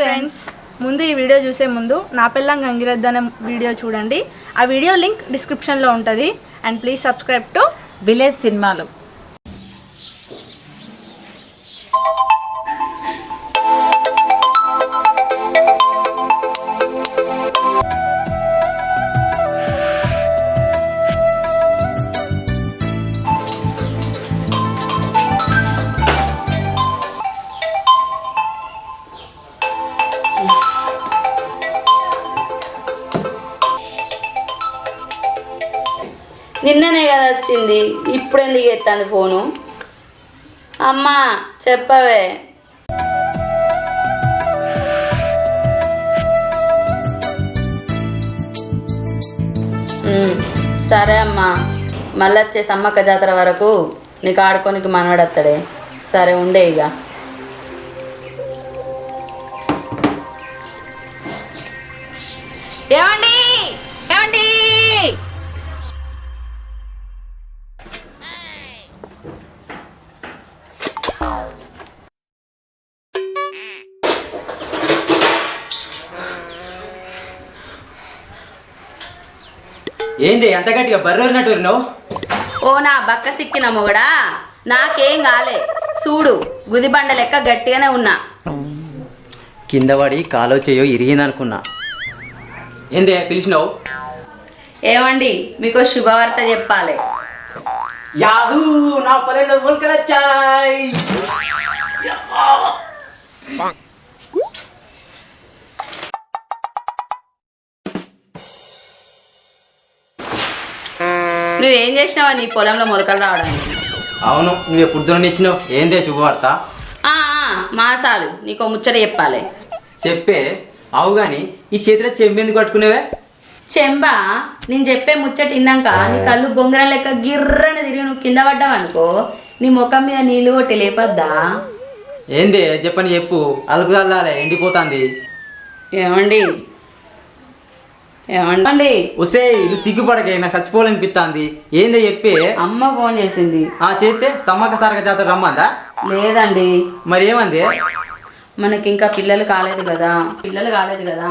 Friends ముందు ఈ video చూసే ముందు నా పిల్లం గంగిరద్దు వీడియో చూడండి. ఆ వీడియో లింక్ డిస్క్రిప్షన్లో ఉంటుంది. And please subscribe to village సినిమాలు నిన్ననే కదా వచ్చింది. ఇప్పుడు ఎందుకు ఎత్తాను ఫోను? అమ్మా చెప్పవే. సరే అమ్మా. మళ్ళీ వచ్చే సమ్మక్క జాతర వరకు నీకు ఆడుకోనికి మనవడత్తడే సరే ఉండే ఇక ఏంది అంత గట్టిగా బర్రెరినట్టు విన్నావు ఓ నా బక్క సిక్కిన మొగడా నాకేం కాలే. చూడు గుదిబండ లెక్క గట్టిగానే ఉన్నా. కింద పడి కాలో చేయో ఇరిగిందనుకున్నా. ఏందే పిలిచినావు? ఏమండి మీకు శుభవార్త చెప్పాలి. యాహూ నా పొలంలో మొలకలొచ్చాయి నువ్వేం చేసినావా? నీ పొలంలో మొలకలు రావడానికి. అవును నువ్వు ఎప్పుడు ఇచ్చినావు? ఏందే శుభవార్త? మాసాలు నీకు ముచ్చట చెప్పాలి. చెప్పే? అవు గాని ఈ చేతిలో చెంబెందుకు పట్టుకునేవే? చెంబా? నేను చెప్పే ముచ్చట విన్నాక నీ కళ్ళు బొంగరం లెక్క గిర్రని తిరిగి నువ్వు కింద పడ్డావనుకో నీ ముఖం మీద నీళ్ళు కొట్టి లేపద్దా? ఏంది? చెప్పని చెప్పు. అలుకు చల్లాలే ఎండిపోతాంది. ఏమండి? ఏమండి ఉసే నువ్వు సిగ్గుపడకే నాకు చచ్చిపోవాలనిపిస్తాంది. ఏందో చెప్పే. అమ్మ ఫోన్ చేసింది. ఆ చేస్తే సమ్మక్క సారక జాతర రమ్మందా? లేదండి. మరి ఏమంది మనకి ఇంకా పిల్లలు కాలేదు కదా. పిల్లలు కాలేదు కదా.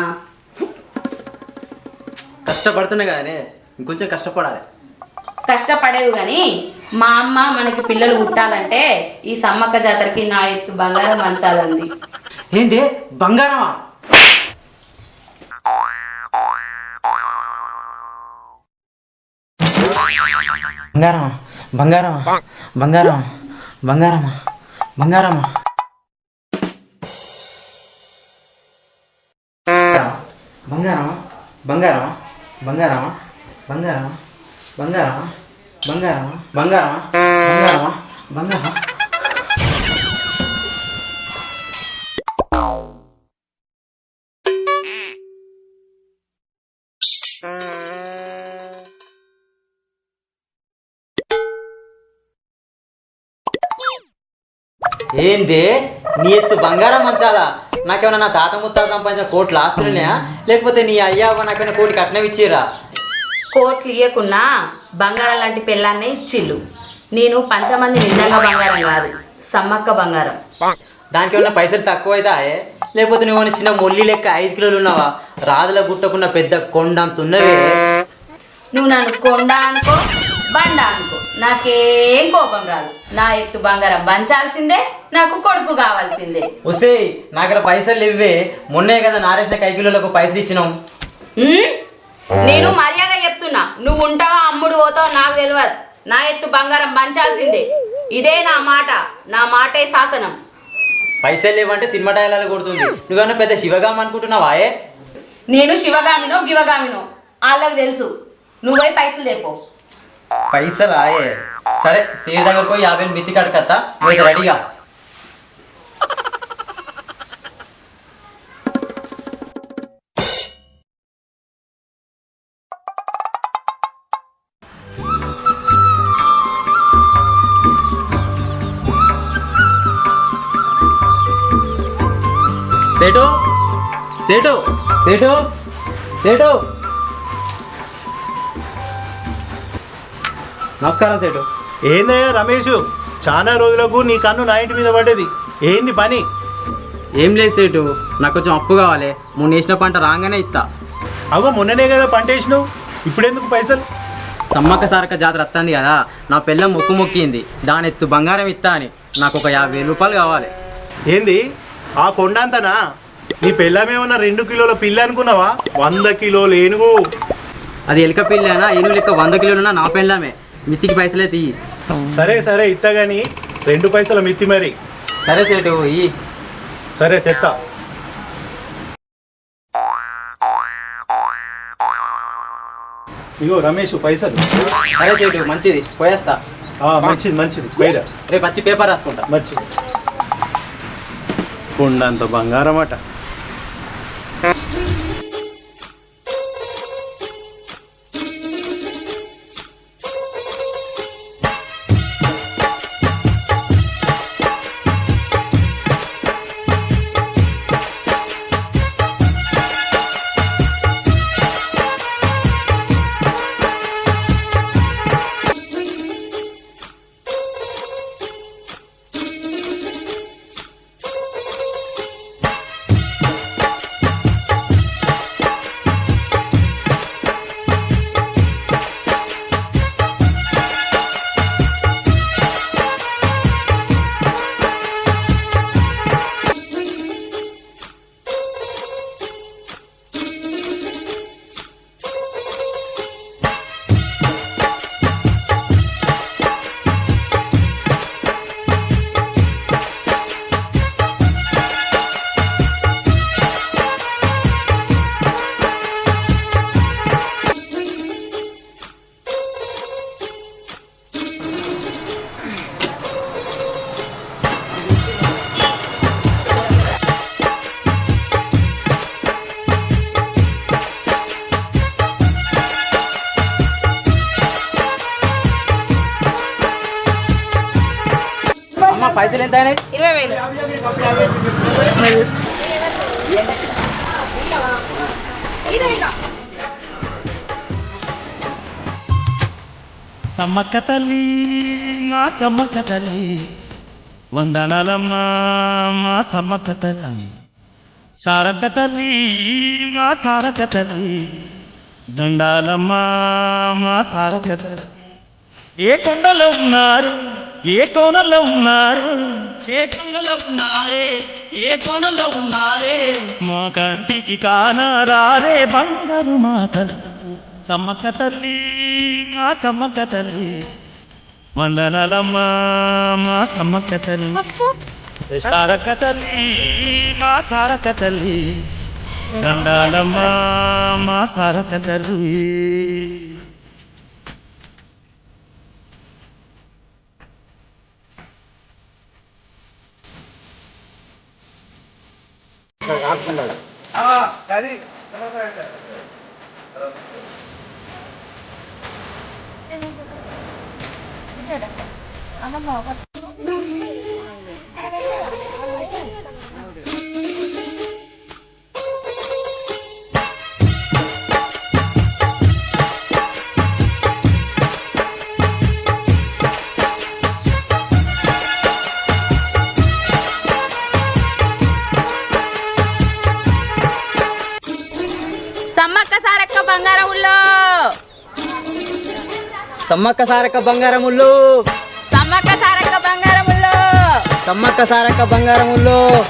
కష్టపడుతున్నా కానీ ఇంకొంచెం కష్టపడాలి. కష్టపడేవి కానీ మా అమ్మ మనకి పిల్లలు పుట్టాలంటే ఈ సమ్మక్క జాతరకి నా ఎత్తు బంగారం మంచాలంది ఏంటి బంగారమా? బంగారమా బంగారమా బంగారమా బంగారమా బంగారమా బంగారమా బంగారమా బంగారమా బంగారమా బంగారమా బంగారమా బంగారమా బంగారమా బంగారమా ఏంది? నీ ఎత్తు బంగారం మంచాలా నాకేమైనా నా తాత ముత్తాత సంపాదించిన కోట్లు ఆస్తులున్నాయా లేకపోతే నీ అయ్యా నాకైనా కోటి కట్నం ఇచ్చిరా కోట్లు ఇయ్యకున్నా బంగారం లాంటి పెళ్ళాన్నే ఇచ్చిళ్ళు. నేను పంచమంది నిజంగా బంగారం కాదు సమ్మక్క బంగారం. దానికి ఏమైనా పైసలు తక్కువ అవుతాయే లేకపోతే నువ్వు చిన్న మొల్లి లెక్క ఐదు కిలోలు ఉన్నావా? రాజుల గుట్టకున్న పెద్ద కొండంత ఉన్నవే. నువ్వు నన్ను కొండ అనుకో. బండ అనుకో నాకేం కోపం రాదు. నా ఎత్తు బంగారం పంచాల్సిందే నాకు కొడుకు కావాల్సిందే. వసే నాకు పైసలు ఇవ్వే మొన్నే కదా నారేసిన కైకిలోలకు పైసలు ఇచ్చినాం. ఉమ్? నేను మర్యాద చెప్తున్నా. నువ్వు ఉంటావా అమ్ముడు పోతావో నాకు తెలియదు నా ఎత్తు బంగారం పంచాల్సిందే. ఇదే నా మాట. నా మాటే శాసనం. పైసలు లేవంటే సినిమా డైలాగ్ కొడుతుంది. నువ్వేమన్నా పెద్ద శివగాం అనుకుంటున్నావాయే నేను శివగామినో గివగామినో? వాళ్ళకి తెలుసు. నువ్వే పైసలు తెపో पैसल आए सर सी दब मिति कड़कता रेडी सेटो सेटो सेटो सेटो నమస్కారం సేటు. ఏందయ్యా రమేష్? చాలా రోజులకు నీ కన్ను నా ఇంటి మీద పడ్డది. ఏంది పని? ఏం లేదు సేటు. నాకు కొంచెం అప్పు కావాలి. మొన్న వేసిన పంట రాగానే ఇస్తా అగో మొన్ననే కదా పంట వేసినావు. ఇప్పుడెందుకు పైసలు? సమ్మక్క సారక్క జాతర వస్తుంది కదా నా పిల్ల మొక్కు మొక్కింది. దాని ఎత్తు బంగారం ఇస్తా అని. నాకు ఒక యాభై వేలు రూపాయలు కావాలి. ఏంది? ఆ కొండంతనా? నీ పెళ్ళమేమన్నా రెండు కిలోల పిల్ల అనుకున్నావా? వంద కిలోలు ఏనుగు. అది ఎలుక పిల్లనా? ఏనుగు లెక్క వంద కిలోలున్నా నా పిల్లమే మిత్తికి పైసలే తీయి. సరే సరే ఇత్త గాని రెండు పైసల మిత్తి మరి. సరే సేటు ఈ. సరే తెత్తా. ఇగో రమేష్ పైసలు. సరే సేటు మంచిది పోయేస్తా. ఆ, మంచిది మంచిది పోయిరా. రేపు వచ్చి పేపర్ రాసుకుంటా. మంచిది. కొండంత బంగారం అట. పైసలు ఎంత అయినాయి? ఇరవై వేలు. సమ్మక్క తల్లి మా సమ్మక్క తల్లి. వందనాలమ్మ మా సమ్మక్క తల్లి. సారక్క తల్లి మా సారక్క తల్లి. దండాలమ్మ మా సారక్క తల్లి. ఏ కొండలో ఉన్నారు? ఏ కోనలో ఉన్నారు? ఏ కొండలో ఉన్నారే? ఏ కోనలో ఉన్నారే? మా కంటికి కానరారే బంగారు మాతలు సమ్మక్క తల్లి మా సమ్మక్క తల్లి. వందనాలమ్మ మా సమ్మక్క తల్లి. సారక్క తల్లి మా సారక్క తల్లి. దండాలమ్మ మా సారక్క తల్లి. 아픈다. 아, 나중에 넘어가야죠. 괜찮아. 안 한번 와봤다. సమ్మక్క సారక్క బంగారముల్లో. సమ్మక్క సారక్క బంగారముల్లో. సమ్మక్క సారక్క బంగారముల్లో. సమ్మక్క సారక్క బంగారముల్లో.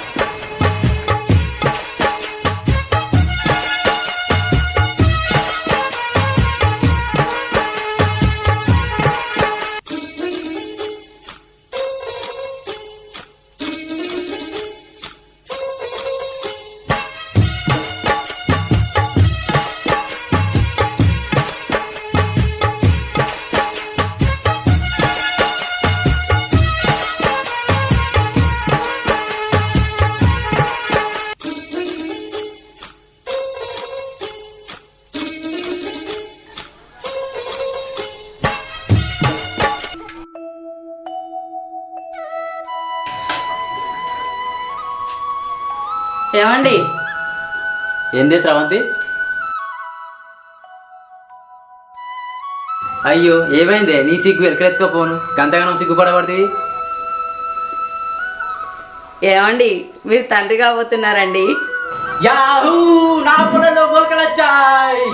ఏమండి ఏంది స్రవంతి అయ్యో ఏమైందే? నీ సిగ్గు ఎలకెత్తుకపోను గంతగానం సిగ్గుపడబడుతుంది ఏమండి మీరు తండ్రి కాబోతున్నారండి. యాహూ నా పొలంలో మొలకలు వచ్చాయి.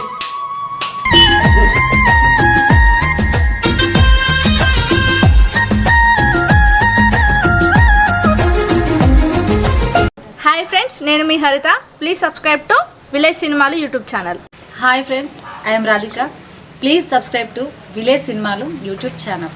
నేను మీ Haritha. Please subscribe to village సినిమాలు YouTube channel hi friends I'm Radhika please subscribe to village సినిమాలు యూట్యూబ్ ఛానల్